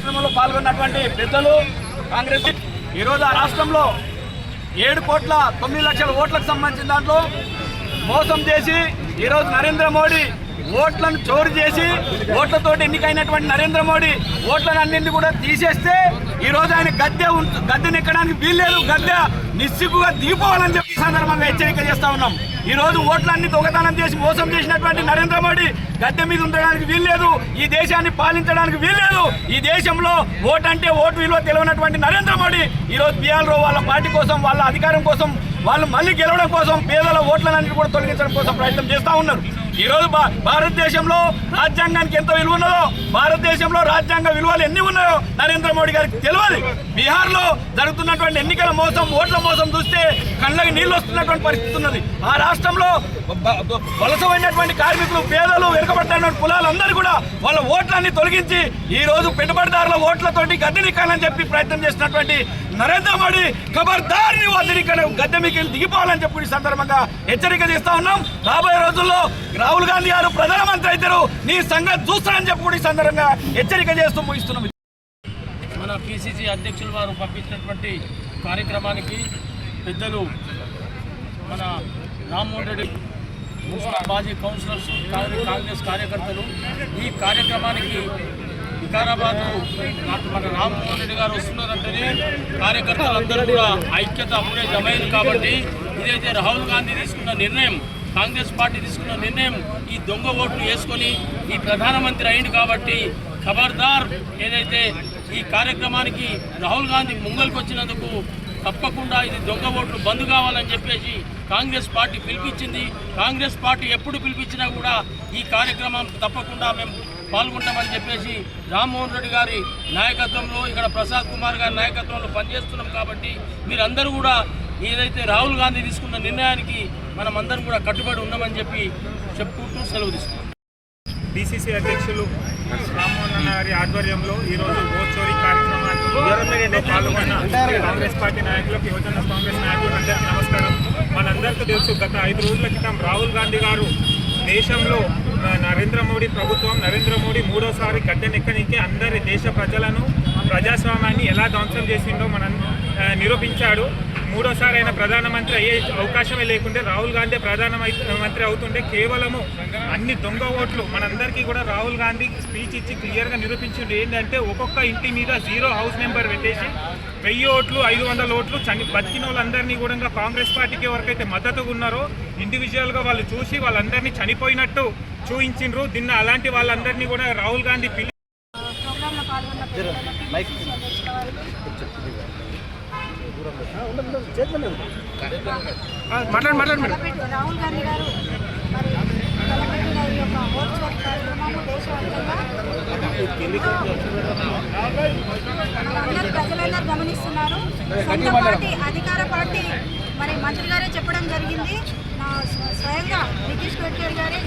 కార్యక్రమంలో పాల్గొన్నటువంటి పెద్దలు కాంగ్రెస్ ఈరోజు ఆ రాష్ట్రంలో ఏడు కోట్ల తొమ్మిది లక్షల ఓట్లకు సంబంధించిన దాంట్లో మోసం చేసి ఈరోజు నరేంద్ర మోడీ ఓట్లను చోరు చేసి ఓట్లతో ఎన్నికైనటువంటి నరేంద్ర మోడీ ఓట్లను అన్నింటినీ కూడా తీసేస్తే ఈ రోజు ఆయన గద్దె ఉంచ- గద్దెని ఎక్కడానికి వీల్లేదు. గద్దె నిస్సిగ్గుగా అని చెప్పి సందర్భంగా హెచ్చరిక చేస్తా ఉన్నాం. ఈ రోజు ఓట్లన్నీ దొంగతనం చేసి మోసం చేసినటువంటి నరేంద్ర మోడీ గద్దె మీద ఉండడానికి వీల్లేదు. ఈ దేశాన్ని పాలించడానికి వీల్లేదు. ఈ దేశంలో ఓటు అంటే ఓటు విలువ తెలియనటువంటి నరేంద్ర మోడీ ఈ రోజు బిఆర్ఓ వాళ్ళ పార్టీ కోసం వాళ్ళ అధికారం కోసం వాళ్ళు మళ్ళీ గెలవడం కోసం పేదల ఓట్లన్నింటినీ కూడా తొలగించడం కోసం ప్రయత్నం చేస్తూ ఉన్నారు. ఈరోజు భా- భారతదేశంలో రాజ్యాంగానికి ఎంత విలువ ఉన్నదో భారతదేశంలో రాజ్యాంగ విలువలు ఎన్ని ఉన్నాయో నరేంద్ర మోడీ గారికి తెలియదు బీహార్లో జరుగుతున్నటువంటి ఎన్నికల మోసం ఓట్ల మోసం చూస్తే కళ్ళకి నీళ్ళు వస్తున్నటువంటి పరిస్థితి ఉన్నది. ఆ రాష్ట్రంలో వలసమైనటువంటి కార్మికులు పేదలు వెనుకబడినటువంటి కులాలందరూ కూడా వాళ్ళ ఓట్లన్నీ తొలగించి ఈరోజు పెట్టుబడిదారుల ఓట్లతోటి గద్దెనిక్కాలని చెప్పి ప్రయత్నం చేసినటువంటి నరేంద్ర మోడీ ఖబర్దార్ నీవు ఇక్కడ గద్దె మీకు దిగిపోవాలని చెప్పి ఈ సందర్భంగా హెచ్చరిక చేస్తా ఉన్నాం. రాబోయే రోజుల్లో రాహుల్ గాంధీ గారు ప్రధానమంత్రి అవుతారు. నీ సంగతి చూస్తానని చెప్పి కూడా ఈ సందర్భంగా హెచ్చరిక చేస్తూ ముగిస్తున్నాం. మన పిసిసి అధ్యక్షులు వారు పంపించినటువంటి కార్యక్రమానికి పెద్దలు మన రామ్మోహన్ రెడ్డి మాజీ కౌన్సిలర్స్ కాంగ్రెస్ కార్యకర్తలు ఈ కార్యక్రమానికి వికారాబాద్ మన రామ్మోహన్ రెడ్డి గారు వస్తున్నారంటేనే కార్యకర్తలందరూ కూడా ఐక్యత అప్పుడే జమైంది కాబట్టి ఇదైతే రాహుల్ గాంధీ తీసుకున్న నిర్ణయం కాంగ్రెస్ పార్టీ తీసుకున్న నిర్ణయం ఈ దొంగ ఓట్లు వేసుకొని ఈ ప్రధానమంత్రి అయింది కాబట్టి ఖబర్దార్ ఏదైతే ఈ కార్యక్రమానికి రాహుల్ గాంధీ ముంగల్కి వచ్చినందుకు తప్పకుండా ఇది దొంగ ఓట్లు బంద్ కావాలని చెప్పేసి కాంగ్రెస్ పార్టీ పిలిపించింది. కాంగ్రెస్ పార్టీ ఎప్పుడు పిలిపించినా కూడా ఈ కార్యక్రమం తప్పకుండా మేము పాల్గొంటామని చెప్పేసి రామ్మోహన్ రెడ్డి గారి నాయకత్వంలో ఇక్కడ ప్రసాద్ కుమార్ గారి నాయకత్వంలో పనిచేస్తున్నాం కాబట్టి మీరందరూ కూడా ఏదైతే రాహుల్ గాంధీ తీసుకున్న నిర్ణయానికి మనం అందరం కూడా కట్టుబడి ఉన్నామని చెప్పి చెప్పుకుంటూ సెలవు తీసుకున్నాం బీసీసీ అధ్యక్షులు రామ్మోహన్ అన్న గారి ఆధ్వర్యంలో ఈరోజు ఓచోరీ చోరీ కార్యక్రమానికి పాల్గొన్న కాంగ్రెస్ పార్టీ నాయకులకు యువజన కాంగ్రెస్ నాయకులకు అందరికీ నమస్కారం. మనందరికీ తెలుసు గత ఐదు రోజుల క్రితం రాహుల్ గాంధీ గారు దేశంలో నరేంద్ర మోడీ ప్రభుత్వం నరేంద్ర మోడీ మూడోసారి గడ్డనెక్కనికి అందరి దేశ ప్రజలను ప్రజాస్వామ్యాన్ని ఎలా ధ్వంసం చేసిండో మనం నిరూపించాడు. మూడోసారి ఆయన ప్రధానమంత్రి అయ్యే అవకాశమే లేకుంటే రాహుల్ గాంధీ ప్రధానమంత్రి అవుతుంటే కేవలము అన్ని దొంగ ఓట్లు మనందరికీ కూడా రాహుల్ గాంధీ స్పీచ్ ఇచ్చి క్లియర్గా నిరూపించింది ఏంటంటే ఒక్కొక్క ఇంటి మీద జీరో హౌస్ నెంబర్ పెట్టేసి వెయ్యి ఓట్లు ఐదు వందల ఓట్లు చని బతికిన వాళ్ళందరినీ కూడా కాంగ్రెస్ పార్టీకి ఎవరికైతే మద్దతుగా ఉన్నారో ఇండివిజువల్గా వాళ్ళు చూసి వాళ్ళందరినీ చనిపోయినట్టు చూయించిండ్రు. దీన్ని అలాంటి వాళ్ళందరినీ కూడా రాహుల్ గాంధీ పిలి వారికి తలపెట్టి రాహుల్ గాంధీ గారు చోరీ కార్యక్రమము దేశవ్యాప్తంగా మనందరూ ప్రజలందరూ గమనిస్తున్నారు సొంత పార్టీ అధికార పార్టీ మరి మంత్రి గారే చెప్పడం జరిగింది. నా స్వ- స్వయంగా నితీష్ గడ్కరీ గారే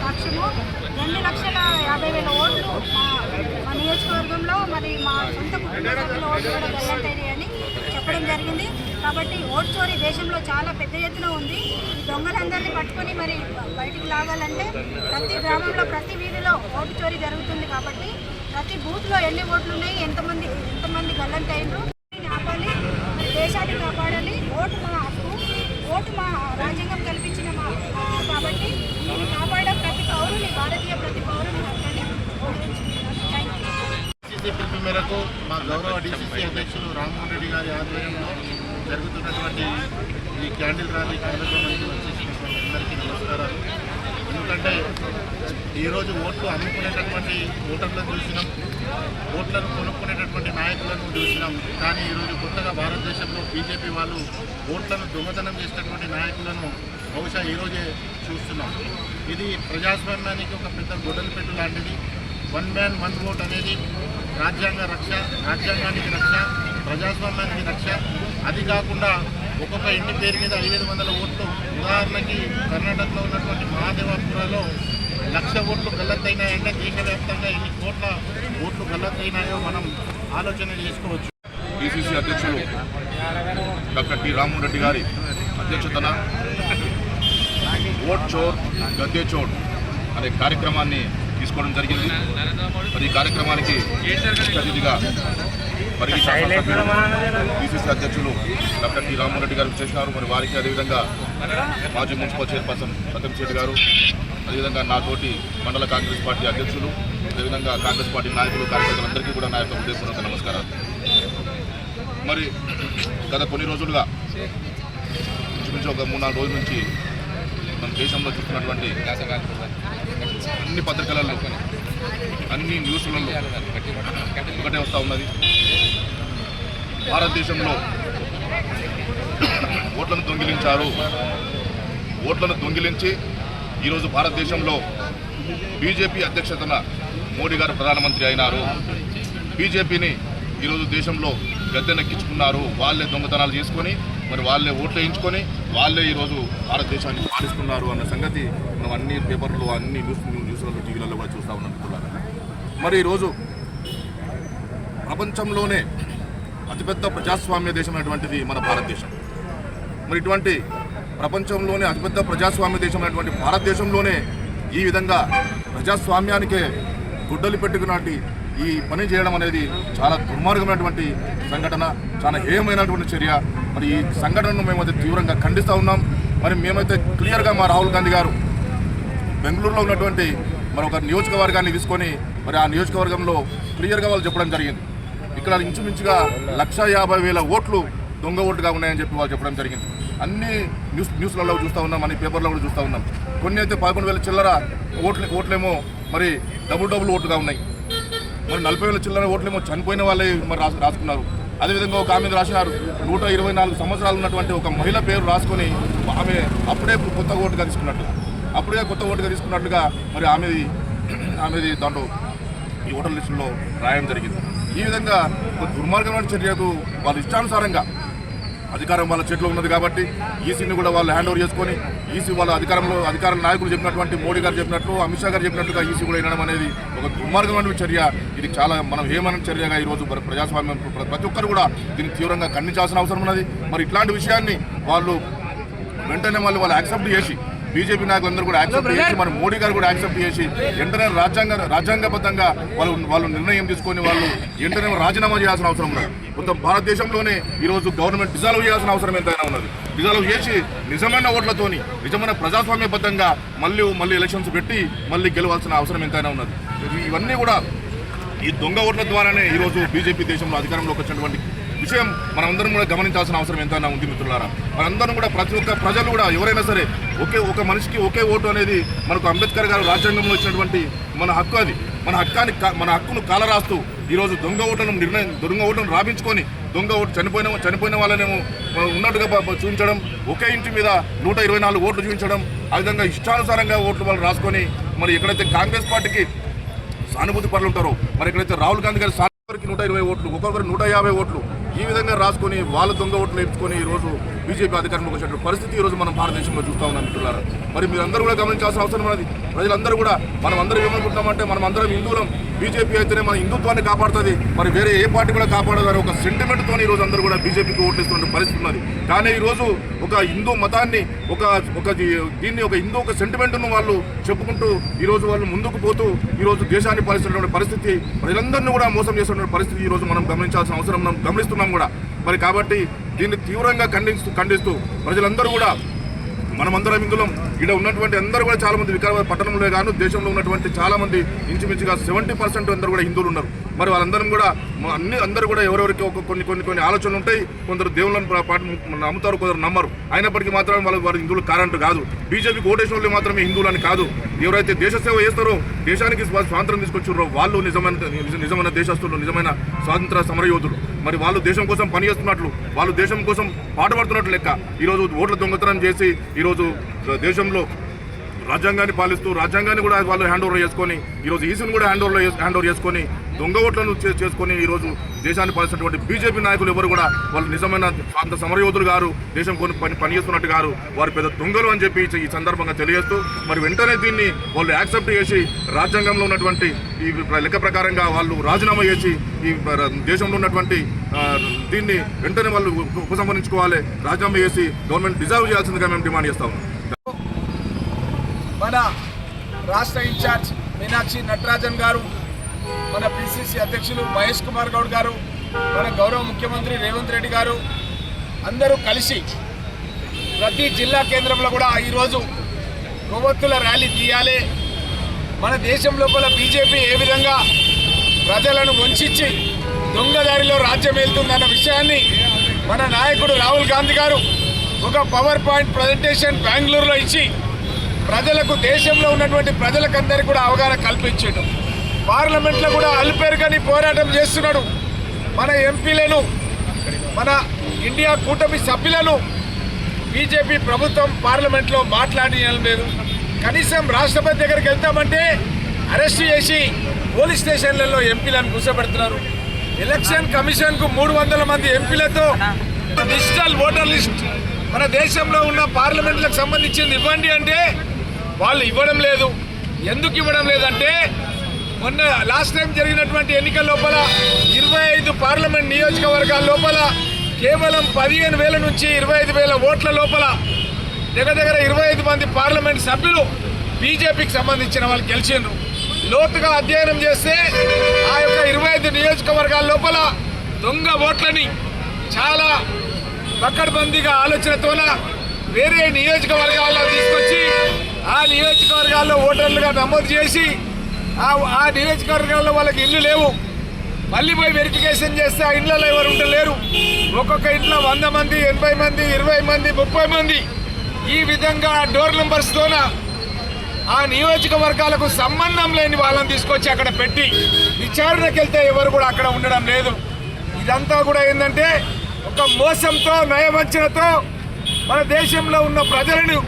సాక్ష్యము. రెండు లక్షల యాభై వేల ఓట్లు మా నియోజకవర్గంలో మరి మా సొంత కుటుంబ సభ్యుల ఓట్లు కూడా గల్లంతైనాయి అని చెప్పడం జరిగింది. కాబట్టి ఓట్ చోరీ దేశంలో చాలా పెద్ద ఎత్తున ఉంది. ఈ దొంగలందరినీ పట్టుకొని మరి బయటికి లాగాలంటే ప్రతి గ్రామంలో ప్రతి వీధిలో ఓటు చోరీ జరుగుతుంది కాబట్టి ప్రతి బూత్లో ఎన్ని ఓట్లు ఉన్నాయి ఎంతమంది ఎంతమంది గల్లంతైనరు ఆపాలి దేశాన్ని కాపాడాలి ఓటు మా హక్కు ఓటు మా రాజ్యాంగం కల్పించిన మా కాబట్టి కాపాడడం ప్రతి పౌరుని భారతీయ ప్రతి పౌరుని హక్కని థ్యాంక్ యూ మేరకు మా గౌరవ డీసీసీ అధ్యక్షులు రామ్మోహన్ రెడ్డి గారి ఆధ్వర్యంలో జరుగుతున్నటువంటి ఈ క్యాండిల్ ర్యాలీ కార్యక్రమానికి వచ్చేసినటువంటి అందరికీ నమస్కారాలు. ఎందుకంటే ఈరోజు ఓట్లు అమ్ముకునేటటువంటి ఓటర్లను చూసినాం ఓట్లను కొనుక్కునేటటువంటి నాయకులను చూసినాం. కానీ ఈరోజు కొత్తగా భారతదేశంలో బీజేపీ వాళ్ళు ఓట్లను దొంగతనం చేసేటటువంటి నాయకులను బహుశా ఈరోజే చూస్తున్నాం. ఇది ప్రజాస్వామ్యానికి ఒక పెద్ద గొడ్డలిపెట్టు లాంటిది. వన్ మ్యాన్ వన్ ఓట్ అనేది రాజ్యాంగ రక్ష రాజ్యాంగానికి రక్ష ప్రజాస్వామ్యానికి రక్ష. అది కాకుండా ఒక్కొక్క ఇంటి పేరు మీద ఐదు వందల ఓట్లు. ఉదాహరణకి కర్ణాటకలో ఉన్నటువంటి మహాదేవాపురాలో లక్ష ఓట్లు గల్లత్తైనాయంటే దేశవ్యాప్తంగా ఎన్ని కోట్ల ఓట్లు గల్లత్తైనాయో మనం ఆలోచన చేసుకోవచ్చు. పిసిసి అధ్యక్షులు డాక్టర్ టి రామ్మోహన్ రెడ్డి గారి అధ్యక్షతన ఓట్ చోర్ గద్దె చోర్ అనే కార్యక్రమాన్ని తీసుకోవడం జరిగింది. మరి ఈ కార్యక్రమానికి అతిథిగా మరి పిసిసి అధ్యక్షులు డాక్టర్ టి రామ్మోహన్ రెడ్డి గారు చేసినారు. మరి వారికి అదేవిధంగా మాజీ మున్సిపల్ చైర్పర్సన్ సత్యం శెట్టి గారు అదేవిధంగా నాతోటి మండల కాంగ్రెస్ పార్టీ అధ్యక్షులు అదేవిధంగా కాంగ్రెస్ పార్టీ నాయకులు కార్యకర్తలందరికీ కూడా నా యొక్క ఉద్దేశపూర్వక నమస్కారాలు. మరి గత కొన్ని రోజులుగా ఇంచుమించు ఒక మూడు నాలుగు రోజుల నుంచి మన దేశంలో చూస్తున్నటువంటి అన్ని పత్రికలలో అన్ని న్యూస్లలో ఒకటే వస్తూ ఉన్నది. భారతదేశంలో ఓట్లను దొంగిలించారు. ఓట్లను దొంగిలించి ఈరోజు భారతదేశంలో బీజేపీ అధ్యక్షతన మోడీ గారు ప్రధానమంత్రి అయినారు. బీజేపీని ఈరోజు దేశంలో గద్దెనెక్కించుకున్నారు. వాళ్ళే దొంగతనాలు చేసుకొని మరి వాళ్ళే ఓట్లు వేయించుకొని వాళ్ళే ఈరోజు భారతదేశాన్ని పాలిస్తున్నారు అన్న సంగతి మనం అన్ని పేపర్లు అన్ని న్యూస్ న్యూస్లలో టీవీలలో కూడా చూస్తూ ఉన్నాం మరి ఈరోజు ప్రపంచంలోనే అతిపెద్ద ప్రజాస్వామ్య దేశం అనేటువంటిది మన భారతదేశం. మరి ఇటువంటి ప్రపంచంలోనే అతిపెద్ద ప్రజాస్వామ్య దేశం అనేటువంటి భారతదేశంలోనే ఈ విధంగా ప్రజాస్వామ్యానికే గుడ్డలు పెట్టుకున్నటువంటి ఈ పని చేయడం అనేది చాలా దుర్మార్గమైనటువంటి సంఘటన చాలా హేయమైనటువంటి చర్య. మరి ఈ సంఘటనను మేమైతే తీవ్రంగా ఖండిస్తూ ఉన్నాం. మరి మేమైతే క్లియర్గా మా రాహుల్ గాంధీ గారు బెంగళూరులో ఉన్నటువంటి మరి ఒక నియోజకవర్గాన్ని తీసుకొని మరి ఆ నియోజకవర్గంలో క్లియర్గా వాళ్ళు చెప్పడం జరిగింది. ఇక్కడ ఇంచుమించుగా లక్ష యాభై వేల ఓట్లు దొంగ ఓట్లుగా ఉన్నాయని చెప్పి వాళ్ళు చెప్పడం జరిగింది. అన్ని న్యూస్ న్యూస్లలో చూస్తూ ఉన్నాం అన్ని పేపర్లో కూడా చూస్తూ ఉన్నాం. కొన్ని అయితే పదకొండు వేల చిల్లర ఓట్లు ఓట్లేమో మరి డబుల్ డబుల్ ఓట్లుగా ఉన్నాయి. మరి నలభై వేల చిల్లర ఓట్లేమో చనిపోయిన వాళ్ళే మరి రాసు రాసుకున్నారు. అదేవిధంగా ఒక ఆమె రాసినారు నూట ఇరవై నాలుగు సంవత్సరాలు ఉన్నటువంటి ఒక మహిళ పేరు రాసుకొని ఆమె అప్పుడే కొత్త ఓటుగా తీసుకున్నట్టు. అప్పుడే కొత్త ఓటుగా తీసుకున్నట్లుగా మరి ఆమెది ఆమెది దాంట్లో ఈ ఓటర్ లిస్టులో రాయడం జరిగింది. ఈ విధంగా ఒక దుర్మార్గమైన చర్యకు వాళ్ళ ఇష్టానుసారంగా అధికారం వాళ్ళ చేతిలో ఉన్నది కాబట్టి ఈసీని కూడా వాళ్ళు హ్యాండ్ ఓవర్ చేసుకొని ఈసీ వాళ్ళ అధికారంలో అధికార నాయకులు చెప్పినటువంటి మోడీ గారు చెప్పినట్లు అమిత్ షా గారు చెప్పినట్లుగా ఈసీ కూడా వినడం అనేది ఒక దుర్మార్గమైన చర్య. ఇది చాలా మనం ఏమన్న చర్యగా ఈరోజు ప్రజాస్వామ్యం ప్రతి ఒక్కరు కూడా దీన్ని తీవ్రంగా ఖండించాల్సిన అవసరం ఉన్నది. మరి ఇట్లాంటి విషయాన్ని వాళ్ళు వెంటనే వాళ్ళు వాళ్ళు యాక్సెప్ట్ చేసి బీజేపీ నాయకులందరూ కూడా యాక్సెప్ట్ చేసి మరి మోడీ గారు కూడా యాక్సెప్ట్ చేసి వెంటనే రాజ్యాంగ రాజ్యాంగబద్ధంగా వాళ్ళు వాళ్ళు నిర్ణయం తీసుకొని వాళ్ళు వెంటనే రాజీనామా చేయాల్సిన అవసరం ఉన్నది. మొత్తం భారతదేశంలోనే ఈరోజు గవర్నమెంట్ డిజాల్వ్ చేయాల్సిన అవసరం ఎంతైనా ఉన్నది. డిజాల్వ్ చేసి నిజమైన ఓట్లతోని నిజమైన ప్రజాస్వామ్యబద్ధంగా మళ్ళీ మళ్ళీ ఎలక్షన్స్ పెట్టి మళ్ళీ గెలవాల్సిన అవసరం ఎంతైనా ఉన్నది. ఇవి- ఇవన్నీ కూడా ఈ దొంగ ఓట్ల ద్వారానే ఈరోజు బీజేపీ దేశంలో అధికారంలోకి వచ్చినటువంటి విషయం మనందరం కూడా గమనించాల్సిన అవసరం ఎంతైనా ఉంది మిత్రులారా. మనందరం కూడా ప్రతి ఒక్క ప్రజలు కూడా ఎవరైనా సరే ఒకే ఒక మనిషికి ఒకే ఓటు అనేది మనకు అంబేద్కర్ గారు రాజ్యాంగంలో ఇచ్చినటువంటి మన హక్కు అది. మన హక్కాన్ని కా- మన హక్కును కాలరాస్తూ ఈరోజు దొంగ ఓటును నిర్ణయం దొంగ ఓటును రాపించుకొని దొంగ ఓటు చనిపోయిన చనిపోయిన వాళ్ళనేమో ఉన్నట్టుగా చూపించడం ఒకే ఇంటి మీద నూట ఇరవై నాలుగు ఓట్లు చూపించడం ఆ విధంగా ఇష్టానుసారంగా ఓట్లు వాళ్ళు రాసుకొని మరి ఎక్కడైతే కాంగ్రెస్ పార్టీకి సానుభూతి పనులు ఉంటారో మరి ఎక్కడైతే రాహుల్ గాంధీ గారి సానుభూతికి నూట ఇరవై ఓట్లు ఒక్కొక్కరు నూట యాభై ఓట్లు ఈ విధంగా రాసుకొని వాళ్ళ దొంగ ఓట్లు వేయించుకొని ఈ రోజు బీజేపీ అధికారంలోకి వచ్చినటువంటి పరిస్థితి ఈరోజు రోజు మనం భారతదేశంలో చూస్తూ ఉన్నాం మిత్రులారా. మరి మీరందరూ కూడా గమనించాల్సిన అవసరం ఉన్నది. ప్రజలందరూ కూడా మనం అందరం ఏమనుకుంటామంటే మనం అందరం హిందువులం. బీజేపీ అయితేనే మన హిందుత్వాన్ని కాపాడుతుంది. మరి వేరే ఏ పార్టీ కూడా కాపాడదు ఒక సెంటిమెంట్తో ఈ రోజు అందరూ కూడా బీజేపీకి ఓట్లేస్తున్న పరిస్థితి ఉన్నది. కానీ ఈ రోజు ఒక హిందూ మతాన్ని ఒక ఒక దీన్ని ఒక హిందూ ఒక సెంటిమెంట్ను వాళ్ళు చెప్పుకుంటూ ఈరోజు వాళ్ళు ముందుకు పోతూ ఈరోజు దేశాన్ని పాలిస్తున్నటువంటి పరిస్థితి ప్రజలందరినీ కూడా మోసం చేస్తున్న పరిస్థితి ఈ రోజు మనం గమనించాల్సిన అవసరం మనం గమనిస్తున్నాం కూడా. మరి కాబట్టి దీన్ని తీవ్రంగా ఖండిస్తూ ఖండిస్తూ ప్రజలందరూ కూడా మనమందరం ఇందులో ఇక్కడ ఉన్నటువంటి అందరూ కూడా చాలా మంది వికారాబాద్ పట్టణంలో కాను దేశంలో ఉన్నటువంటి చాలా మంది ఇంచుమించుగా సెవెంటీ పర్సెంట్ అందరూ కూడా హిందువులు ఉన్నారు. మరి వాళ్ళందరం కూడా అన్ని అందరూ కూడా ఎవరెవరికి ఒక కొన్ని కొన్ని కొన్ని ఆలోచనలు ఉంటాయి కొందరు దేవుళ్ళని పాట నమ్ముతారు కొందరు నమ్మరు. అయినప్పటికీ మాత్రం వాళ్ళు వారు హిందువులు కారంటూ కాదు. బీజేపీకి ఓటేసిన వాళ్ళు మాత్రమే హిందువులని కాదు. ఎవరైతే దేశ సేవ చేస్తారో దేశానికి స్వాతంత్రం తీసుకొచ్చారో వాళ్ళు నిజమైన నిజ- నిజమైన దేశస్తులు నిజమైన స్వాతంత్ర సమరయోధులు. మరి వాళ్ళు దేశం కోసం పనిచేస్తున్నట్లు వాళ్ళు దేశం కోసం పాటుపడుతున్నట్లు లెక్క. ఈరోజు ఓట్ల దొంగతనం చేసి ఈరోజు దేశంలో రాజ్యాంగాన్ని పాలిస్తూ రాజ్యాంగాన్ని కూడా వాళ్ళు హ్యాండ్ ఓవర్ చేసుకొని ఈరోజు ఈసీని కూడా హ్యాండ్ ఓవర్ హ్యాండ్ ఓవర్ చేసుకొని దొంగ ఓట్లను చేసుకొని ఈరోజు దేశాన్ని పాలిస్తున్నటువంటి బీజేపీ నాయకులు ఎవరు కూడా వాళ్ళు నిజమైన స్వాతంత్ర సమరయోధులు గారు దేశం కొన్ని పని పనిచేస్తున్నట్టు గారు వారు పెద్ద దొంగలు అని చెప్పి ఈ సందర్భంగా తెలియజేస్తూ మరి వెంటనే దీన్ని వాళ్ళు యాక్సెప్ట్ చేసి రాజ్యాంగంలో ఉన్నటువంటి ఈ లెక్క ప్రకారంగా వాళ్ళు రాజీనామా చేసి ఈ దేశంలో ఉన్నటువంటి దీన్ని వెంటనే వాళ్ళు ఉపసంహరించుకోవాలి రాజీనామా చేసి గవర్నమెంట్ డిజర్వ్ చేయాల్సిందిగా మేము డిమాండ్ చేస్తాము మన రాష్ట్ర ఇన్ఛార్జ్ మీనాక్షి నటరాజన్ గారు మన పిసిసి అధ్యక్షులు మహేష్ కుమార్ గౌడ్ గారు మన గౌరవ ముఖ్యమంత్రి రేవంత్ రెడ్డి గారు అందరూ కలిసి ప్రతి జిల్లా కేంద్రంలో కూడా ఈరోజు కొవ్వొత్తుల ర్యాలీ తీయాలి. మన దేశం లోపల బీజేపీ ఏ విధంగా ప్రజలను వంచి దొంగదారిలో రాజ్యం వెళ్తుందన్న విషయాన్ని మన నాయకుడు రాహుల్ గాంధీ గారు ఒక పవర్ పాయింట్ ప్రజెంటేషన్ బెంగళూరులో ఇచ్చి ప్రజలకు దేశంలో ఉన్నటువంటి ప్రజలకందరికీ కూడా అవగాహన కల్పించాడు. పార్లమెంట్లో కూడా అల్పేరుగాని పోరాటం చేస్తున్నాడు. మన ఎంపీలను మన ఇండియా కూటమి సభ్యులను బీజేపీ ప్రభుత్వం పార్లమెంట్లో మాట్లాడియడం లేదు కనీసం రాష్ట్రపతి దగ్గరికి వెళ్తామంటే అరెస్ట్ చేసి పోలీస్ స్టేషన్లలో ఎంపీలను కూర్చోబెడుతున్నారు. ఎలక్షన్ కమిషన్కు మూడు వందల మంది ఎంపీలతో డిజిటల్ ఓటర్ లిస్ట్ మన దేశంలో ఉన్న పార్లమెంట్లకు సంబంధించింది ఇవ్వండి అంటే వాళ్ళు ఇవ్వడం లేదు. ఎందుకు ఇవ్వడం లేదంటే మొన్న లాస్ట్ టైం జరిగినటువంటి ఎన్నికల లోపల ఇరవై ఐదు పార్లమెంట్ నియోజకవర్గాల లోపల కేవలం పదిహేను వేల నుంచి ఇరవై ఐదు వేల ఓట్ల లోపల దగ్గర దగ్గర ఇరవై ఐదు మంది పార్లమెంట్ సభ్యులు బీజేపీకి సంబంధించిన వాళ్ళు గెలిచిండ్రు. లోతుగా అధ్యయనం చేస్తే ఆ యొక్క ఇరవై ఐదు నియోజకవర్గాల లోపల దొంగ ఓట్లని చాలా పక్కడబందీగా ఆలోచనతోన వేరే నియోజకవర్గాల్లో తీసుకొచ్చి ఆ నియోజకవర్గాల్లో ఓటర్లుగా నమోదు చేసి ఆ ఆ నియోజకవర్గాల్లో వాళ్ళకి ఇల్లు లేవు. మళ్ళీ పోయి వెరిఫికేషన్ చేస్తే ఆ ఇళ్ళలో ఎవరు ఉండలేరు. ఒక్కొక్క ఇంట్లో వంద మంది ఎనభై మంది ఇరవై మంది ముప్పై మంది. ఈ విధంగా డోర్ నెంబర్స్తోన ఆ నియోజకవర్గాలకు సంబంధం లేని వాళ్ళని తీసుకొచ్చి అక్కడ పెట్టి విచారణకు వెళ్తే ఎవరు కూడా అక్కడ ఉండడం లేదు. ఇదంతా కూడా ఏంటంటే ఒక మోసంతో నయవంచనతో మన దేశంలో ఉన్న ప్రజలను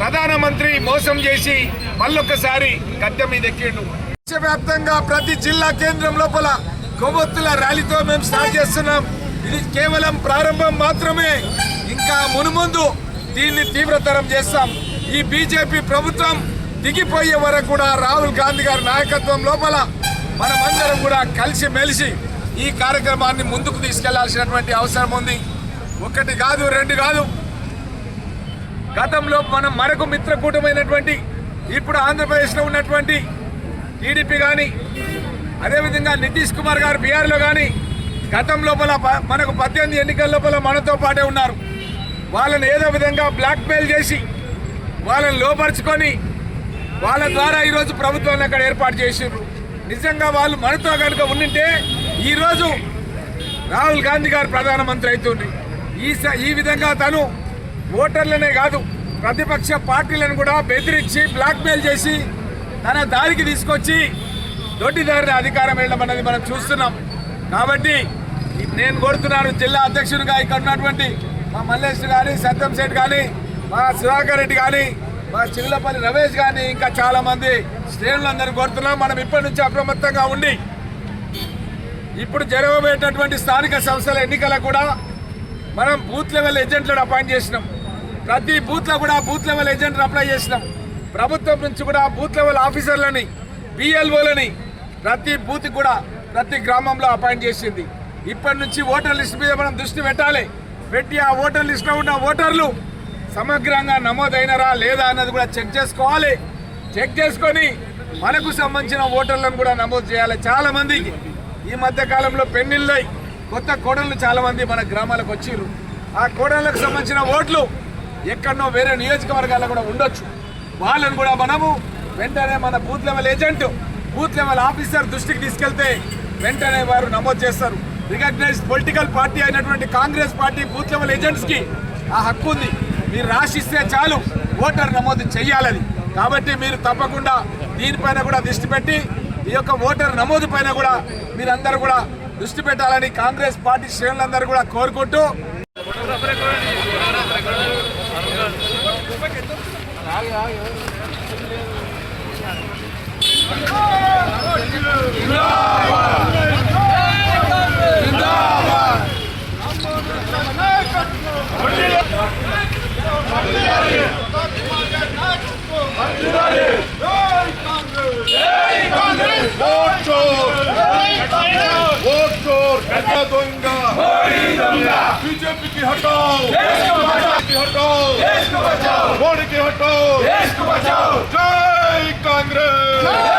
ప్రధానమంత్రి మోసం చేసి మళ్ళొక్కసారి గద్దె మీద ఎక్కిండు. దేశవ్యాప్తంగా ప్రతి జిల్లా కేంద్రం లోపల కొవ్వొత్తుల ర్యాలీతో మేము స్టార్ట్ చేస్తున్నాం. ఇది కేవలం ప్రారంభం మాత్రమే. ఇంకా మునుముందు దీన్ని తీవ్రతరం చేస్తాం. ఈ బీజేపీ ప్రభుత్వం దిగిపోయే వరకు కూడా రాహుల్ గాంధీ గారి నాయకత్వం లోపల మనమందరం కూడా కలిసి మెలిసి ఈ కార్యక్రమాన్ని ముందుకు తీసుకెళ్ళాల్సినటువంటి అవసరం ఉంది. ఒకటి కాదు రెండు కాదు గతంలో మనం మరొక మిత్రకూటమైనటువంటి ఇప్పుడు ఆంధ్రప్రదేశ్లో ఉన్నటువంటి టీడీపీ కానీ అదేవిధంగా నితీష్ కుమార్ గారు బీహార్లో కానీ గతం లోపల మనకు పద్దెనిమిది ఎన్నికల లోపల మనతో పాటే ఉన్నారు. వాళ్ళని ఏదో విధంగా బ్లాక్మెయిల్ చేసి వాళ్ళని లోపరుచుకొని వాళ్ళ ద్వారా ఈరోజు ప్రభుత్వాన్ని అక్కడ ఏర్పాటు చేసిండ్రు. నిజంగా వాళ్ళు మనతో కనుక ఉండింటే ఈరోజు రాహుల్ గాంధీ గారు ప్రధానమంత్రి అవుతుంది ఈ స- ఈ విధంగా తను ఓటర్లనే కాదు ప్రతిపక్ష పార్టీలను కూడా బెదిరించి బ్లాక్మెయిల్ చేసి తన దారికి తీసుకొచ్చి దొడ్డిదారిన అధికారం వెళ్ళడం అనేది మనం చూస్తున్నాం. కాబట్టి నేను కోరుతున్నాను జిల్లా అధ్యక్షునిగా ఇక్కడ ఉన్నటువంటి మా మల్లేష్ కానీ సత్యం శెట్టి కానీ మా సుధాకర్ రెడ్డి కానీ మా చిల్లపల్లి రమేష్ కానీ ఇంకా చాలామంది శ్రేణులందరూ కోరుతున్నాం. మనం ఇప్పటి నుంచి అప్రమత్తంగా ఉండి ఇప్పుడు జరగబోయేటటువంటి స్థానిక సంస్థల ఎన్నికలకు కూడా మనం బూత్ లెవెల్ ఏజెంట్లను అపాయింట్ చేసినాం. ప్రతి బూత్లో కూడా బూత్ లెవెల్ ఏజెంట్ని అప్లై చేసినాం. ప్రభుత్వం నుంచి కూడా బూత్ లెవెల్ ఆఫీసర్లని పిఎల్ఓలని ప్రతి బూత్ కూడా ప్రతి గ్రామంలో అపాయింట్ చేసింది. ఇప్పటి నుంచి ఓటర్ లిస్ట్ మీద మనం దృష్టి పెట్టాలి. పెట్టి ఆ ఓటర్ లిస్ట్లో ఉన్న ఓటర్లు సమగ్రంగా నమోదైనరా లేదా అన్నది కూడా చెక్ చేసుకోవాలి. చెక్ చేసుకొని మనకు సంబంధించిన ఓటర్లను కూడా నమోదు చేయాలి. చాలామంది ఈ మధ్య కాలంలో పెన్నిళ్ళై కొత్త కోడళ్ళు చాలామంది మన గ్రామాలకు వచ్చిర్రు. ఆ కోడళ్ళకు సంబంధించిన ఓట్లు ఎక్కడనో వేరే నియోజకవర్గాల్లో కూడా ఉండొచ్చు. వాళ్ళని కూడా మనము వెంటనే మన booth level agent booth level officer దృష్టికి తీసుకెళ్తే వెంటనే వారు నమోదు చేస్తారు. రికగ్నైజ్ పొలిటికల్ పార్టీ అయినటువంటి కాంగ్రెస్ పార్టీ బూత్ లెవెల్ ఏజెంట్స్కి ఆ హక్కు ఉంది. మీరు రాసిస్తే చాలు ఓటర్ నమోదు చేయాలని కాబట్టి మీరు తప్పకుండా దీనిపైన కూడా దృష్టి పెట్టి ఈ యొక్క ఓటర్ నమోదు పైన కూడా మీరందరూ కూడా దృష్టి పెట్టాలని కాంగ్రెస్ పార్టీ శ్రేణులందరూ కూడా కోరుకుంటూ ಬಿಜೆಪಿ ಹಟಾವ್ ಬಿಜೆಪಿ ಹಟಾವ್ ಮೋಡಿ ಹಟಾವ್ Cruzeiro!